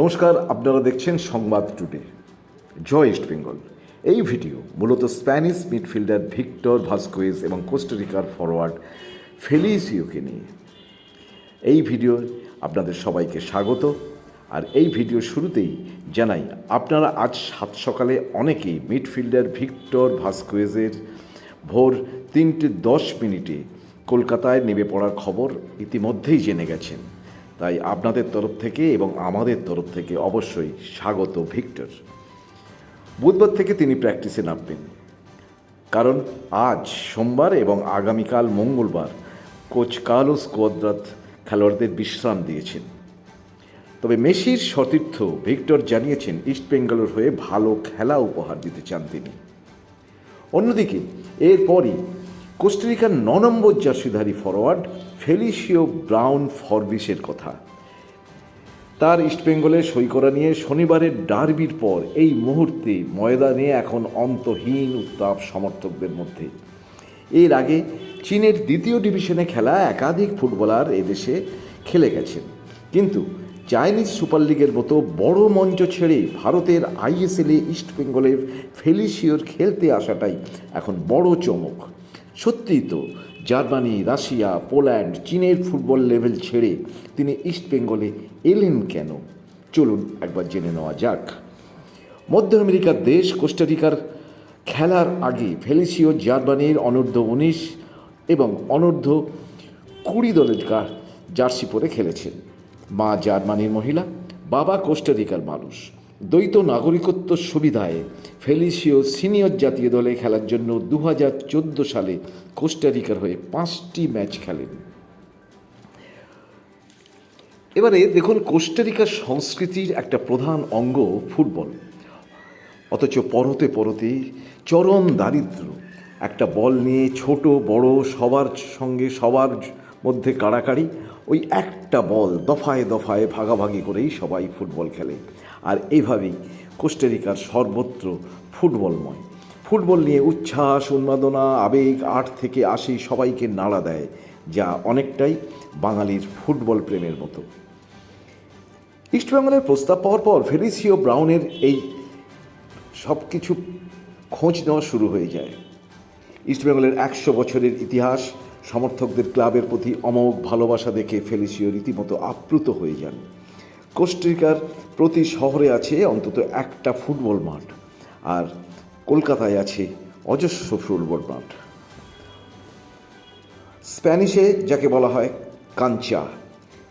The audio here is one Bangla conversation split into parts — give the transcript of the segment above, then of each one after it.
নমস্কার, আপনারা দেখছেন সংবাদ টুডে। জয় ইস্ট বেঙ্গল। এই ভিডিও মূলত স্প্যানিশ মিডফিল্ডার ভিক্টর ভাস্কোয়েজ এবং কোস্টারিকার ফরওয়ার্ড ফেলিসিওকে নিয়ে। এই ভিডিও আপনাদের সবাইকে স্বাগত। আর এই ভিডিও শুরুতেই জানাই, আপনারা আজ সাত সকালে অনেকেই মিডফিল্ডার ভিক্টর ভাস্কোয়েজের ভোর তিনটে দশ মিনিটে কলকাতায় নেমে পড়ার খবর ইতিমধ্যেই জেনে গেছেন। তাই আপনাদের তরফ থেকে এবং আমাদের তরফ থেকে অবশ্যই স্বাগত, ভিক্টর। বুধবার থেকে তিনি প্র্যাকটিসে নামবেন। কারণ আজ সোমবার এবং আগামীকাল মঙ্গলবার কোচ কার্লোস কোয়াদ্রাত খেলোয়াড়দের বিশ্রাম দিয়েছেন। তবে মেসির সতীর্থ ভিক্টর জানিয়েছেন ইস্টবেঙ্গলের হয়ে ভালো খেলা উপহার দিতে চান তিনি। অন্যদিকে, এরপরই কোস্টারিকার ন নম্বর জার্সিধারী ফরওয়ার্ড ফেলিসিও ব্রাউন ফরবিসের কথা। তার ইস্টবেঙ্গলে সই করা নিয়ে শনিবারের ডার্বির পর এই মুহূর্তে ময়দানে এখন অন্তহীন উত্তাপ সমর্থকদের মধ্যে। এর আগে চীনের দ্বিতীয় ডিভিশনে খেলা একাধিক ফুটবলার এদেশে খেলে গেছেন। কিন্তু চাইনিজ সুপার লিগের মতো বড় মঞ্চ ছেড়ে ভারতের আইএসএলে ইস্টবেঙ্গলের ফেলিসিওর খেলতে আসাটাই এখন বড় চমক। সত্যিই তো জার্মানি, রাশিয়া, পোল্যান্ড, চীনের ফুটবল লেভেল ছেড়ে তিনি ইস্টবেঙ্গলে এলেন কেন? চলুন একবার জেনে নেওয়া যাক। মধ্য আমেরিকার দেশ কোস্টারিকার খেলার আগে ফেলিসিও জার্মানির অনূর্ধ্ব উনিশ এবং অনূর্ধ্ব কুড়ি দলের জার্সি পরে খেলেছেন। মা জার্মানির মহিলা, বাবা কোস্টারিকার মানুষ। দ্বৈত নাগরিকত্ব সুবিধায় ফেলিসিও সিনিয়র জাতীয় দলে খেলার জন্য দু হাজার চোদ্দ সালে কোস্টারিকার হয়ে পাঁচটি ম্যাচ খেলেন। এবারে দেখুন কোস্টারিকার সংস্কৃতির একটা প্রধান অঙ্গ ফুটবল। অথচ পরতে পরতে চরম দারিদ্র একটা বল নিয়ে ছোট, বড়, সবার সঙ্গে সবার মধ্যে কাড়াকাড়ি, ওই একটা বল দফায় দফায় ভাগাভাগি করেই সবাই ফুটবল খেলে। এইভাবেই কোস্টারিকার সর্বত্র ফুটবলময়। ফুটবল নিয়ে উচ্ছ্বাস, উন্মাদনা, আবেগ, আট থেকে আশি সবাইকে নাড়া দেয়, যা অনেকটাই বাঙালির ফুটবল প্রেমের মতো। ইস্টবেঙ্গলের প্রস্তাব পাওয়ার পর ফেলিসিও ব্রাউনের এই সব কিছু খোঁজ নেওয়া শুরু হয়ে যায়। ইস্টবেঙ্গলের একশো বছরের ইতিহাস, সমর্থকদের ক্লাবের প্রতি অমোঘ ভালোবাসা দেখে ফেলিসিও রীতিমতো আপ্লুত হয়ে যান। কোস্টারিকার প্রতি শহরে আছে অন্তত একটা ফুটবল মাঠ, আর কলকাতায় আছে অজস্র ফুটবল মাঠ। স্প্যানিশে যাকে বলা হয় কাঞ্চা,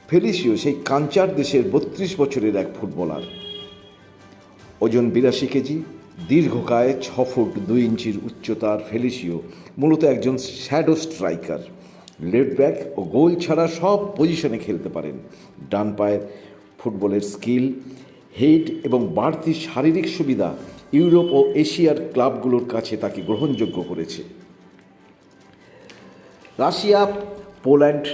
ফেলিসিও সেই কাঞ্চার দেশের বত্রিশ বছরের এক ফুটবলার। ওজন বিরাশি কেজি দীর্ঘকায় ছ ফুট দুই ইঞ্চির উচ্চতার ফেলিসিও মূলত একজন শ্যাডো স্ট্রাইকার। লেফট ব্যাক ও গোল ছাড়া সব পজিশনে খেলতে পারেন। ডান পায়ের ফুটবলের স্কিল হেড এবং বাড়তি শারীরিক সুবিধা ইউরোপ ও এশিয়ার ক্লাবগুলোর কাছে তাকে গ্রহণযোগ্য করেছে। রাশিয়া, পোল্যান্ড,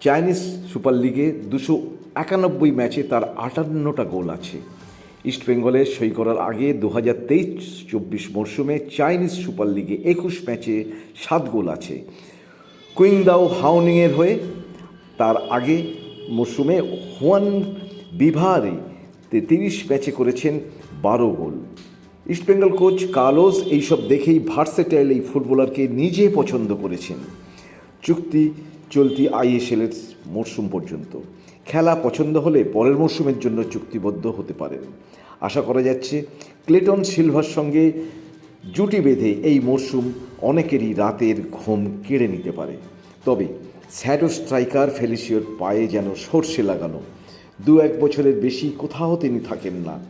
চাইনিজ সুপার লিগে দুশো একানব্বই ম্যাচে তার আটান্নটা গোল আছে। ইস্টবেঙ্গলে সই করার আগে দু হাজার তেইশ চব্বিশ মরশুমে চাইনিজ সুপার লিগে একুশ ম্যাচে সাত গোল আছে। কুইংদাও হাউনিংয়ের হয়ে তার আগে মরশুমে হুয়ান বিভারে তিরিশ ম্যাচে করেছেন বারো গোল। ইস্টবেঙ্গল কোচ কালোস এইসব দেখেই ভার্সেটাইল এই ফুটবলারকে নিজে পছন্দ করেছেন। চুক্তি চলতি আইএসএলের মরশুম পর্যন্ত। খেলা পছন্দ হলে পরের মরশুমের জন্য চুক্তিবদ্ধ হতে পারেন। আশা করা যাচ্ছে, ক্লেটন সিলভার সঙ্গে জুটি বেঁধে এই মরশুম অনেকেরই রাতের ঘুম কেড়ে নিতে পারে। তবে স্যাডো স্ট্রাইকার ফেলিসিওর পায়ে যেন সর্ষে লাগানো দু এক বছরের বেশি কোথাও তিনি থাকেন না।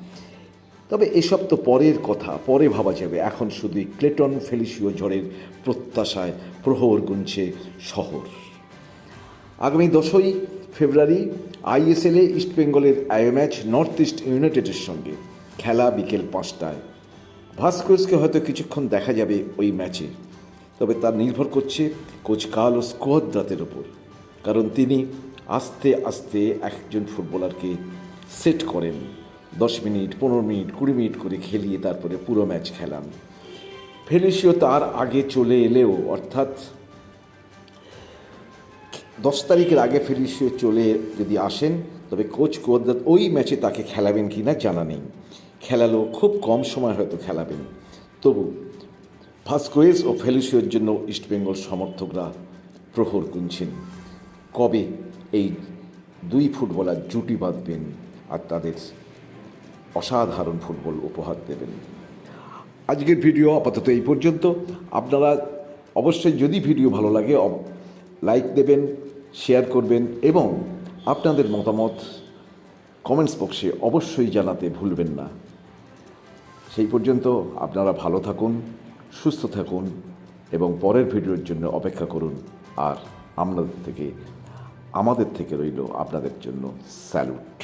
তবে এসব তো পরের কথা, পরে ভাবা যাবে। এখন শুধুই ক্লেটন ফেলিসিও ঝড়ের প্রত্যাশায় প্রহর গুনছে শহর। আগামী দশই ফেব্রুয়ারি আইএসএলে ইস্টবেঙ্গলের আয় ম্যাচ নর্থ ইস্ট ইউনাইটেডের সঙ্গে খেলা বিকেল পাঁচটায়। ভাস্কোসকে হয়তো কিছুক্ষণ দেখা যাবে ওই ম্যাচে, তবে তা নির্ভর করছে কোচ কাল কার্লোস কোয়াদ্রাতের ওপর। কারণ তিনি আস্তে আস্তে একজন ফুটবলারকে সেট করেন। দশ মিনিট, পনেরো মিনিট, কুড়ি মিনিট করে খেলিয়ে তারপরে পুরো ম্যাচ খেলান। ফেলিসিও তার আগে চলে এলেও, অর্থাৎ দশ তারিখের আগে ফেলিসিও চলে যদি আসেন, তবে কোচ কোয়াদ্রাত ওই ম্যাচে তাকে খেলাবেন কি না জানা নেই। খেলালো খুব কম সময় হয়তো খেলাবেন। তবু ভাস্কোয়েজ ও ফেলিসিওর জন্য ইস্টবেঙ্গল সমর্থকরা প্রহর গুনছেন। কবে এই দুই ফুটবলার জুটি বাঁধবেন আর তাদের অসাধারণ ফুটবল উপহার দেবেন। আজকের ভিডিও আপাতত এই পর্যন্ত। আপনারা অবশ্যই যদি ভিডিও ভালো লাগে লাইক দেবেন, শেয়ার করবেন এবং আপনাদের মতামত কমেন্টস বক্সে অবশ্যই জানাতে ভুলবেন না। সেই পর্যন্ত আপনারা ভালো থাকুন, সুস্থ থাকুন এবং পরের ভিডিওর জন্য অপেক্ষা করুন। আর আপনাদের থেকে আমাদের থেকে রইল আপনাদের জন্য স্যালুট।